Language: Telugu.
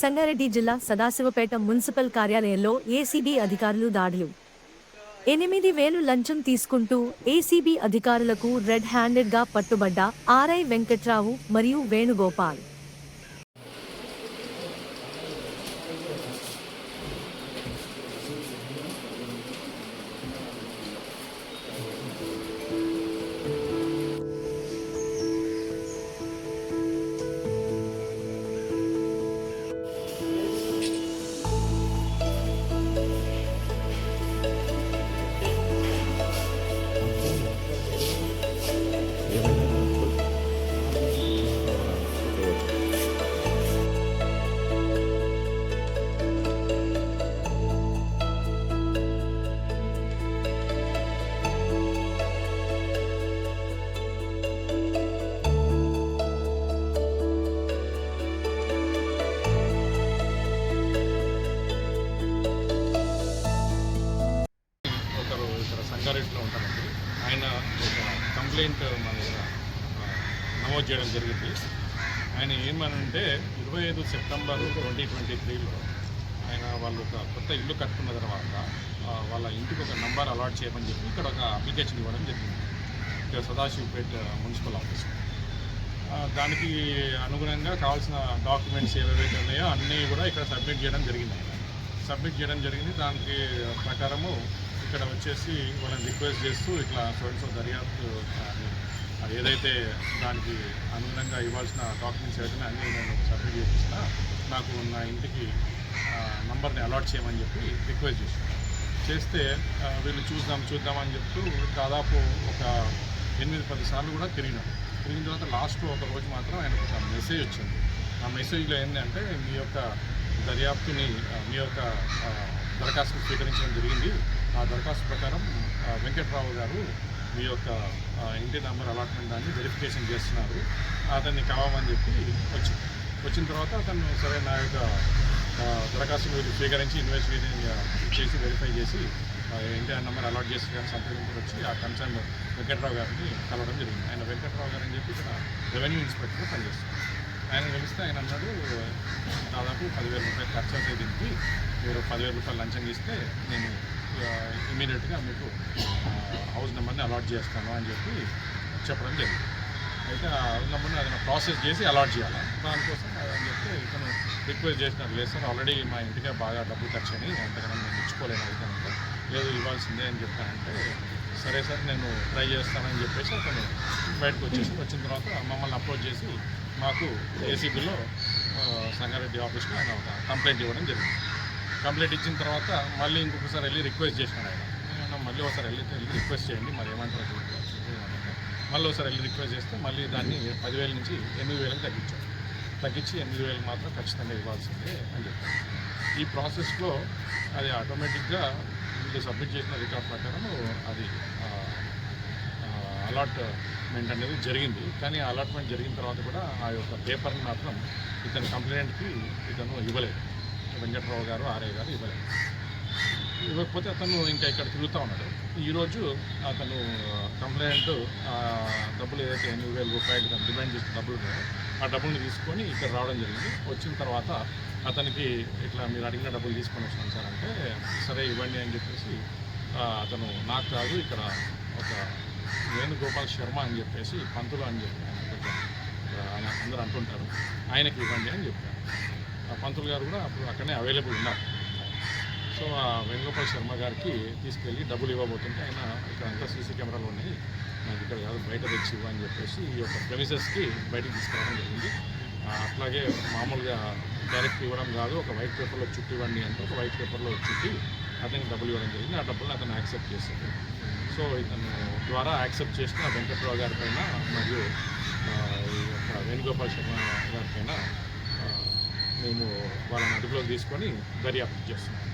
సంగారెడ్డి జిల్లా సదాశివపేట మున్సిపల్ కార్యాలయంలో ఏసీబీ అధికారులు దాడులు. ఎనిమిది వేలు లంచం తీసుకుంటూ ఏసీబీ అధికారులకు రెడ్ హ్యాండెడ్గా పట్టుబడ్డ ఆర్ఐ వెంకట్రావు మరియు వేణుగోపాల్. ఇక్కడ ఉంటారండి. ఆయన ఒక కంప్లైంట్ మన దగ్గర నమోదు చేయడం జరిగింది. ఆయన ఏమనంటే ఇరవై ఐదు సెప్టెంబర్ ట్వంటీ ట్వంటీ త్రీలో ఆయన వాళ్ళు ఒక కొత్త ఇల్లు కట్టుకున్న తర్వాత వాళ్ళ ఇంటికి ఒక నంబర్ అలాట్ చేయమని చెప్పి ఇక్కడ ఒక అప్లికేషన్ ఇవ్వడం జరిగింది. ఇక్కడ సదాశివపేట మున్సిపల్ ఆఫీస్. దానికి అనుగుణంగా కావాల్సిన డాక్యుమెంట్స్ ఏవైతే ఉన్నాయో అన్నీ కూడా ఇక్కడ సబ్మిట్ చేయడం జరిగింది. సబ్మిట్ చేయడం జరిగింది. దానికి ప్రకారము ఇక్కడ వచ్చేసి వాళ్ళని రిక్వెస్ట్ చేస్తూ ఇట్లా సో దర్యాప్తు ఏదైతే దానికి అనుగుణంగా ఇవ్వాల్సిన డాక్యుమెంట్స్ ఏదైనా అన్నీ నేను సబ్మిట్ చేసిన నాకు నా ఇంటికి నంబర్ని అలాట్ చేయమని చెప్పి రిక్వెస్ట్ చేశాను. చేస్తే వీళ్ళు చూద్దాం చూద్దామని చెప్తూ దాదాపు ఒక ఎనిమిది పది సార్లు కూడా తిరిగినాం. తిరిగిన తర్వాత లాస్ట్ ఒక రోజు మాత్రం ఆయనకు ఒక మెసేజ్ వచ్చింది. ఆ మెసేజ్లో ఏంటంటే మీ యొక్క దర్యాప్తుని మీ యొక్క దరఖాస్తు స్వీకరించడం జరిగింది. ఆ దరఖాస్తు ప్రకారం వెంకట్రావు గారు మీ యొక్క ఇంటి నెంబర్ అలాట్మెంట్ దాన్ని వెరిఫికేషన్ చేస్తున్నారు. అతన్ని కావామని చెప్పి వచ్చి వచ్చిన తర్వాత అతను సరే నా యొక్క దరఖాస్తు మీరు స్వీకరించి ఇన్వెస్టిగేషన్ చేసి వెరిఫై చేసి ఆ, ఇంటి నెంబర్ అలాట్ చేసి కానీ సంప్రదింపులు వచ్చి ఆ కన్సర్న్ వెంకట్రావు గారిని కలవడం జరిగింది. ఆయన వెంకట్రావు గారు అని చెప్పి ఇక్కడ రెవెన్యూ ఇన్స్పెక్టర్ పనిచేస్తున్నారు ఆయన కలిస్తే ఆయన అన్నాడు దాదాపు పదివేల రూపాయలు ఖర్చు అయితే దీనికి. మీరు పదివేల రూపాయలు లంచం ఇస్తే నేను ఇమీడియట్గా మీకు హౌస్ నెంబర్ని అలాట్ చేస్తాను అని చెప్పి చెప్పడం జరిగింది. అయితే ఆ హౌస్ నెంబర్ని ఏదైనా ప్రాసెస్ చేసి అలాట్ చేయాలి? దానికోసం అని చెప్తే ఇతను రిక్వెస్ట్ చేసినారు. లేదు సార్ ఆల్రెడీ మా ఇంటికే బాగా డబ్బులు ఖర్చు అని అంతకన్నా నేను ఇచ్చుకోలేను అయితే లేదు ఇవ్వాల్సిందే అని చెప్పానంటే సరే సార్ నేను ట్రై చేస్తానని చెప్పేసి అతను బయటకు వచ్చేసి వచ్చిన తర్వాత మమ్మల్ని అప్రోచ్ చేసి మాకు ఏసీబీలో సంగారెడ్డి ఆఫీస్లో ఆయన ఒక కంప్లైంట్ ఇవ్వడం జరిగింది. కంప్లైంట్ ఇచ్చిన తర్వాత మళ్ళీ ఇంకొకసారి వెళ్ళి రిక్వెస్ట్ చేసినాడు ఆయన. మళ్ళీ ఒకసారి వెళ్ళి వెళ్ళి రిక్వెస్ట్ చేయండి మరి ఏమంటారు మళ్ళీ ఒకసారి వెళ్ళి రిక్వెస్ట్ చేస్తే మళ్ళీ దాన్ని పదివేల నుంచి ఎనిమిది వేలకు తగ్గించాం తగ్గించి ఎనిమిది వేలు మాత్రం ఖచ్చితంగా ఇవ్వాల్సిందే అని చెప్పారు. ఈ ప్రాసెస్లో అది ఆటోమేటిక్గా వీళ్ళు సబ్మిట్ చేసిన రికార్డ్ ప్రకారం అది అలాట్మెంట్ అనేది జరిగింది. కానీ అలాట్మెంట్ జరిగిన తర్వాత కూడా ఆ యొక్క పేపర్ని మాత్రం ఇతని కంప్లైంట్కి ఇతను ఇవ్వలేదు. వెంకట్రావు గారు ఆర్య గారు ఇవ్వలేదు. ఇవ్వకపోతే అతను ఇంకా ఇక్కడ తిరుగుతూ ఉన్నాడు. ఈరోజు అతను కంప్లైంట్ డబ్బులు ఏదైతే ఎనిమిది వేల రూపాయలు తను డిమాండ్ చేసిన డబ్బులు ఆ డబ్బుల్ని తీసుకొని ఇక్కడ రావడం జరిగింది. వచ్చిన తర్వాత అతనికి ఇట్లా మీరు అడిగిన డబ్బులు తీసుకొని వస్తాను సార్ అంటే సరే ఇవ్వండి అని చెప్పేసి అతను నాకు కాదు ఇక్కడ ఒక వేణుగోపాల్ శర్మ అని చెప్పేసి పంతులు అని చెప్పి ఆయన కొంచెం ఆయన అందరూ అంటుంటారు. ఆయనకి ఇవ్వండి అని చెప్పారు. పంతులు గారు కూడా అప్పుడు అక్కడనే అవైలబుల్ ఉన్నారు. సో ఆ వేణుగోపాల్ శర్మ గారికి తీసుకెళ్ళి డబ్బులు ఇవ్వబోతుంటే ఆయన ఇక్కడ అంతా సీసీ కెమెరాలు ఉన్నాయి. నాకు ఇక్కడ కాదు బయట తెచ్చి ఇవ్వని అని చెప్పేసి ఈ యొక్క ప్రెమిసెస్కి బయటకు తీసుకురావడం జరిగింది. అట్లాగే మామూలుగా డైరెక్ట్ ఇవ్వడం కాదు ఒక వైట్ పేపర్లో చుట్టి ఇవ్వండి అంటే ఒక వైట్ పేపర్లో చుట్టి అతనికి డబ్బులు ఇవ్వడం జరిగింది. ఆ డబ్బులను అతను యాక్సెప్ట్ చేశాడు. సో ఇతను ద్వారా యాక్సెప్ట్ చేసిన వెంకట్రావు గారి పైన మరియు ఈ యొక్క వేణుగోపాల్ శర్మ గారి పైన మేము వాళ్ళని అదుపులోకి తీసుకొని దర్యాప్తు చేస్తున్నాం.